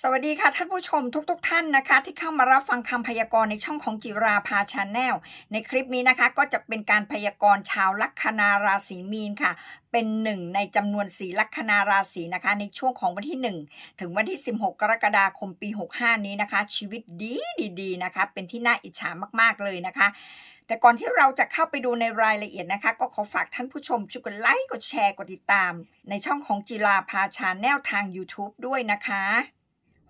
สวัสดีค่ะท่านผู้ชมทุกๆทท่านนะคะ ที่เข้ามารับฟังคำพยากรณ์ในช่องของจิราภาชาแนลในคลิปนี้นะคะก็จะเป็นการพยากรณ์ชาวลัคนาราศีมีนค่ะ เป็นหนึ่งในจำนวนสีลัคนาราศีนะคะ ในช่วงของวันที่ 1 ถึงวันที่ 16 กรกฎาคมปี 65 นี้นะคะ ชีวิตดีดีๆนะคะ เป็นที่น่าอิจฉามากๆเลยนะคะแต่ก่อนที่เราจะเข้าไปดูในรายละเอียดนะคะ ก็ขอฝากท่านผู้ชมช่วยกดไลค์กดแชร์กดติดตาม ในช่องของจิราภาชาแนลทาง YouTube ด้วยนะคะ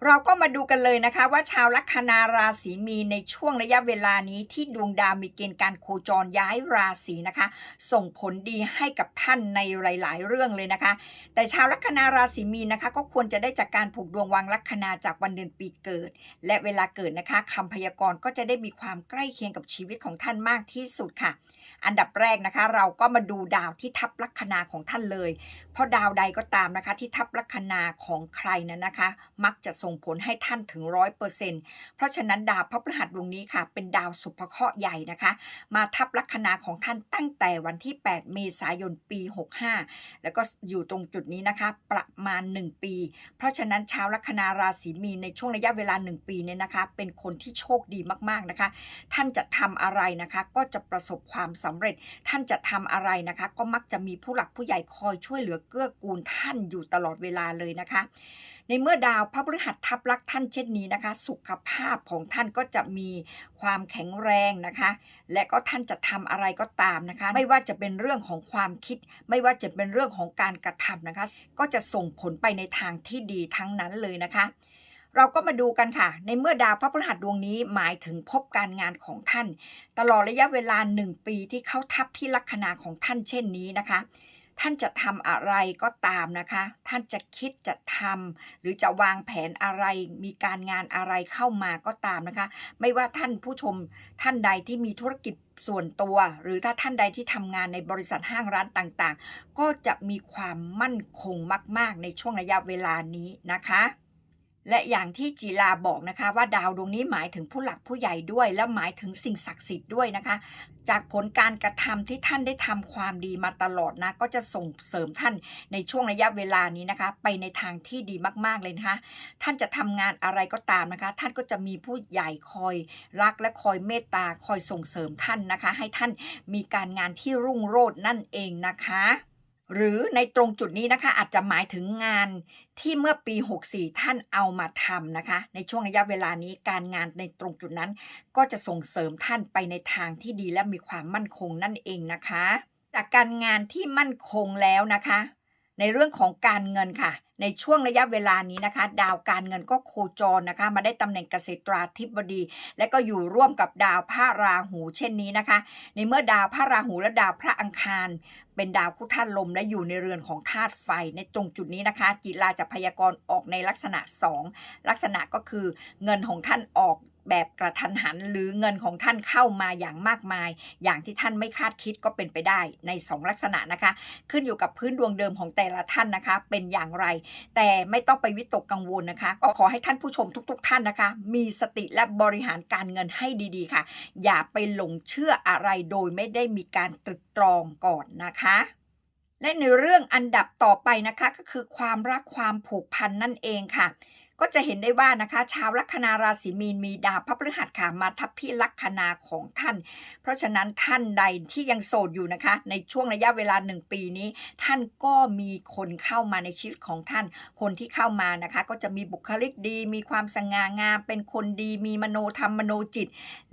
เราก็มาดูกันเลยนะคะว่าชาวลัคนาราศีมีในช่วงระยะเวลานี้ที่ดวงดาวมีเกณฑ์การโคจรย้ายราศีนะคะ ส่งผลดีให้กับท่านในหลาย ๆ เรื่องเลยนะคะ แต่ชาวลัคนาราศีมีนะคะ ก็ควรจะได้จากการผูกดวงวางลัคนาจากวันเดือนปีเกิด และเวลาเกิดนะคะคำพยากรณ์ก็จะได้มีความใกล้เคียงกับชีวิตของท่านมากที่สุดค่ะ อันดับแรกนะคะ เราก็มาดูดาวที่ทับลัคนาของท่านเลย เพราะดาวใดก็ตามนะคะ ที่ทับลัคนาของใครนั้นนะคะ มักจะส่งผลให้ท่านถึงร้อยเปอร์เซ็นต์เพราะฉะนั้นดาวพระพฤหัสดวงนี้ค่ะ เป็นดาวสุภเคราะห์ใหญ่นะคะ มาทับลัคนาของท่านตั้งแต่วันที่ 8 เมษายนปี 65 แล้วก็อยู่ตรงจุดนี้นะคะ ประมาณ 1 ปี เพราะฉะนั้นชาวลัคนาราศีมีนในช่วงระยะเวลา 1 ปีเนี่ยนะคะ เป็นคนที่โชคดีมากๆนะคะ ท่านจะทำอะไรนะคะ ก็จะประสบความสำเร็จ ท่านจะทำอะไรนะคะ ก็มักจะมีผู้หลักผู้ใหญ่คอยช่วยเหลือเกื้อกูลท่านอยู่ตลอดเวลาเลยนะคะ ในเมื่อดาวพระพฤหัสทับลักท่านเช่นนี้นะคะ สุขภาพของท่านก็จะมีความแข็งแรงนะคะ และก็ท่านจะทำอะไรก็ตามนะคะ ไม่ว่าจะเป็นเรื่องของความคิด ไม่ว่าจะเป็นเรื่องของการกระทำนะคะ ก็จะส่งผลไปในทางที่ดีทั้งนั้นเลยนะคะ เราก็มาดูกันค่ะ ในเมื่อดาวพระพฤหัสดวงนี้หมายถึงพบการงานของท่าน ตลอดระยะเวลาหนึ่งปีที่เขาทับที่ลัคนาของท่านเช่นนี้นะคะ ท่านจะทำอะไรก็ตามนะคะ ท่านจะคิดจะทำหรือจะวางแผนอะไร มีการงานอะไรเข้ามาก็ตามนะคะ ไม่ว่าท่านผู้ชมท่านใดที่มีธุรกิจส่วนตัว หรือถ้าท่านใดที่ทำงานในบริษัทห้างร้านต่างๆ ก็จะมีความมั่นคงมาก ๆ ในช่วงระยะเวลานี้นะคะ และอย่างที่จีลาบอกนะคะว่าดาวดวงนี้หมายถึงผู้หลักผู้ใหญ่ด้วย และหมายถึงสิ่งศักดิ์สิทธิ์ด้วยนะคะ จากผลการกระทำที่ท่านได้ทำความดีมาตลอดนะ ก็จะส่งเสริมท่านในช่วงระยะเวลานี้นะคะ ไปในทางที่ดีมากๆเลยนะคะ ท่านจะทำงานอะไรก็ตามนะคะ ท่านก็จะมีผู้ใหญ่คอยรักและคอยเมตตาคอยส่งเสริมท่านนะคะ ให้ท่านมีการงานที่รุ่งโรจน์นั่นเองนะคะ หรือในตรงจุดนี้นะคะ อาจจะหมายถึงงานที่เมื่อปี 64 ท่านเอามาทำนะคะ ในช่วงระยะเวลานี้การงานในตรงจุดนั้น ก็จะส่งเสริมท่านไปในทางที่ดีและมีความมั่นคงนั่นเองนะคะ จากการงานที่มั่นคงแล้วนะคะ ในเรื่องของการเงินค่ะ ในช่วงระยะเวลานี้นะคะ ดาวการเงินก็โคจรนะคะ มาได้ตำแหน่งเกษตราธิบดี และก็อยู่ร่วมกับดาวพระราหูเช่นนี้นะคะ ในเมื่อดาวพระราหูและดาวพระอังคาร เป็นดาวคู่ธาตุลมและอยู่ในเรือนของธาตุไฟ ในตรงจุดนี้นะคะ กีฬาจะพยากรณ์ออกในลักษณะ 2 ลักษณะก็คือเงินของท่านออก แบบกระทันหัน หรือเงินของท่านเข้ามาอย่างมากมาย อย่างที่ท่านไม่คาดคิดก็เป็นไปได้ใน 2 ลักษณะนะคะ ขึ้นอยู่กับพื้นดวงเดิมของแต่ละท่านนะคะ เป็นอย่างไร แต่ไม่ต้องไปวิตกกังวลนะคะ ก็ขอให้ท่านผู้ชมทุก ๆท่านนะคะ มีสติและบริหารการเงินให้ดีๆค่ะ อย่าไปหลงเชื่ออะไรโดยไม่ได้มีการตรึกตรองก่อนนะคะและในเรื่องอันดับต่อไปนะคะก็คือความรักความผูกพันนั่นเองค่ะ ก็จะเห็นได้ว่านะคะ ชาวลัคนาราศีมีนมีดาวพระพฤหัสค่ะมาทับที่ลัคนาของท่าน เพราะฉะนั้นท่านใดที่ยังโสดอยู่นะคะ ในช่วงระยะเวลาหนึ่งปีนี้ ท่านก็มีคนเข้ามาในชีวิตของท่าน คนที่เข้ามานะคะ ก็จะมีบุคลิกดี มีความสง่างาม เป็นคนดีมีมโนธรรมมโนจิต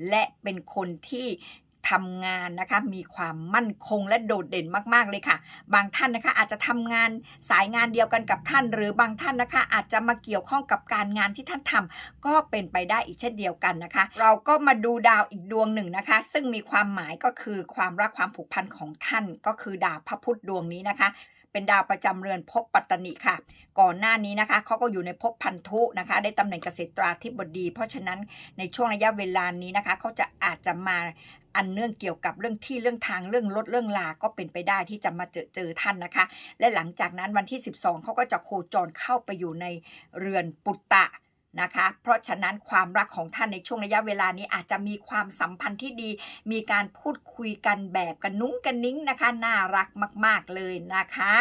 และเป็นคนที่ ทำงานนะคะมีความมั่นคงและโดดเด่นมาก ๆ เลยค่ะ บางท่านนะคะอาจจะทำงานสายงานเดียวกันกับท่าน หรือบางท่านนะคะอาจจะมาเกี่ยวข้องกับการงานที่ท่านทำก็เป็นไปได้อีกเช่นเดียวกันนะคะ เราก็มาดูดาวอีกดวงหนึ่งนะคะ ซึ่งมีความหมายก็คือความรักความผูกพันของท่านก็คือดาวพระพุธดวงนี้นะคะ เป็นดาวประจำเรือนภพปัตตนิค่ะ ก่อนหน้านี้นะคะเขาก็อยู่ในภพพันธุนะคะ ได้ตำแหน่งเกษตราธิบดี เพราะฉะนั้นในช่วงระยะเวลานี้นะคะเขาจะอาจจะมาอันเนื่องเกี่ยวกับเรื่องที่เรื่องทางเรื่องรถเรื่องลา ก็เป็นไปได้ที่จะมาเจอเจอท่านนะคะ และหลังจากนั้นวันที่ 12เขาก็จะโคจรเข้าไปอยู่ในเรือนปุตตะ นะคะ เพราะฉะนั้นความรักของท่านในช่วงระยะเวลานี้อาจจะมีความสัมพันธ์ที่ดี มีการพูดคุยกันแบบกันนุ้งกันนิ้งนะคะ น่ารักมาก ๆเลยนะคะ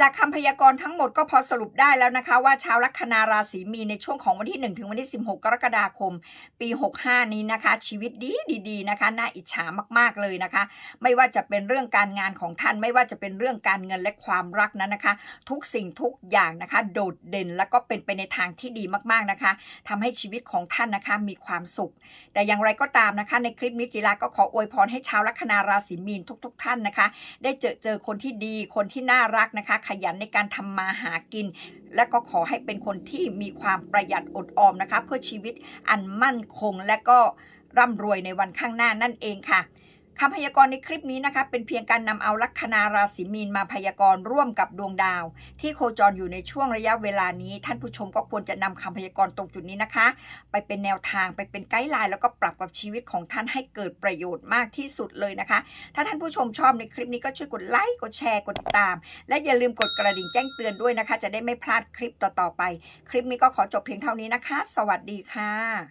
จากคำพยากรณ์ทั้งหมดก็พอสรุปได้แล้วนะคะ ว่าชาวลัคนาราศีมีในช่วงของวันที่ 1 ถึงวันที่ 16 กรกฎาคม ปี 65 นี้นะคะ ชีวิตดีดีๆนะคะน่าอิจฉามากๆเลยนะคะ ไม่ว่าจะเป็นเรื่องการงานของท่าน ไม่ว่าจะเป็นเรื่องการเงินและความรักนั้นนะคะ ทุกสิ่งทุกอย่างนะคะ โดดเด่นแล้วก็เป็นไปในทางที่ดีมากๆนะคะทำให้ชีวิตของท่านนะคะมีความสุข แต่อย่างไรก็ตามนะคะ ในคลิปนี้จิราก็ขออวยพรให้ชาวลัคนาราศีมีนทุก ๆ ท่านนะคะ ได้เจอเจอคนที่ดีคนที่น่ารักนะคะขยันในการทำมาหากิน และก็ขอให้เป็นคนที่มีความประหยัดอดออมนะคะ เพื่อชีวิตอันมั่นคงและก็ร่ำรวยในวันข้างหน้านั่นเองค่ะ คำพยากรณ์ในคลิปนี้นะคะ เป็นเพียงการนำเอาลัคนาราศีมีนมาพยากรณ์ร่วมกับดวงดาว ที่โคจรอยู่ในช่วงระยะเวลานี้ ท่านผู้ชมก็ควรจะนำคำพยากรณ์ตรงจุดนี้นะคะ ไปเป็นแนวทางไปเป็นไกด์ไลน์แล้วก็ปรับกับชีวิตของท่านให้เกิดประโยชน์มากที่สุดเลยนะคะ ถ้าท่านผู้ชมชอบในคลิปนี้ก็ช่วยกดไลค์กดแชร์กดติดตาม และอย่าลืมกดกระดิ่งแจ้งเตือนด้วยนะคะ จะได้ไม่พลาดคลิปต่อๆไป คลิปนี้ก็ขอจบเพียงเท่านี้นะคะ สวัสดีค่ะ